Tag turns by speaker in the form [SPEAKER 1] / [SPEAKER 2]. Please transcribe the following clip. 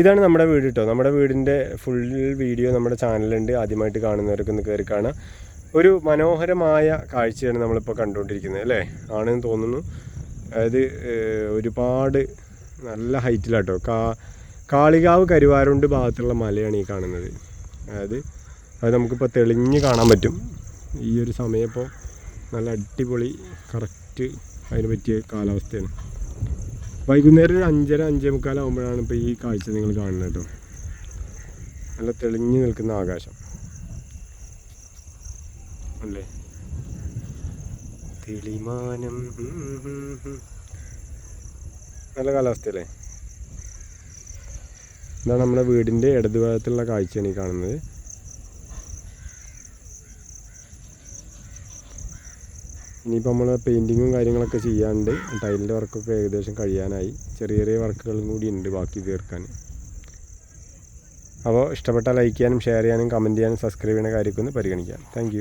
[SPEAKER 1] ഇതാണ് നമ്മുടെ വീട് കേട്ടോ നമ്മുടെ വീടിന്റെ ഫുൾ വീഡിയോ നമ്മുടെ ചാനലുണ്ട് ആദ്യമായിട്ട് കാണുന്നവരൊക്കെ ഒന്ന് കയറി കാണാം. ഒരു മനോഹരമായ കാഴ്ചയാണ് നമ്മളിപ്പോൾ കണ്ടുകൊണ്ടിരിക്കുന്നത് അല്ലേ? ആണെന്ന് തോന്നുന്നു. അതായത് ഒരുപാട് നല്ല ഹൈറ്റിലാട്ടോ. കാ കാളികാവ് കരുവാരുണ്ട് ഭാഗത്തുള്ള മലയാണ് ഈ കാണുന്നത്. അതായത് അത് നമുക്കിപ്പോൾ തെളിഞ്ഞ് കാണാൻ പറ്റും. ഈ ഒരു സമയം ഇപ്പോൾ നല്ല അടിപൊളി കറക്റ്റ് അതിന് പറ്റിയ കാലാവസ്ഥയാണ്. വൈകുന്നേരം ഒരു അഞ്ചര അഞ്ചേ മുക്കാലാകുമ്പോഴാണ് ഇപ്പോൾ ഈ കാഴ്ച നിങ്ങൾ കാണുന്നത് കേട്ടോ. നല്ല തെളിഞ്ഞു നിൽക്കുന്ന ആകാശം. അല്ലേ? തെളിമാനം. നല്ല കാലാവസ്ഥയല്ലേ? ഇതാണ് നമ്മുടെ വീടിന്റെ ഇടതുഭാഗത്തുള്ള കാഴ്ചയാണ് ഈ കാണുന്നത്. ഇനിയിപ്പോൾ നമ്മൾ പെയിന്റിങ്ങും കാര്യങ്ങളൊക്കെ ചെയ്യാണ്ട് ടൈലിന്റെ വർക്കൊക്കെ ഏകദേശം കഴിയാനായി. ചെറിയ ചെറിയ വർക്കുകളും കൂടി ഉണ്ട് ബാക്കി തീർക്കാൻ. അപ്പോൾ ഇഷ്ടപ്പെട്ടാൽ ലൈക്ക് ചെയ്യാനും ഷെയർ ചെയ്യാനും കമന്റ് ചെയ്യാനും സബ്സ്ക്രൈബ് ചെയ്യുന്ന കാര്യമൊക്കെ ഒന്ന് പരിഗണിക്കാം താങ്ക്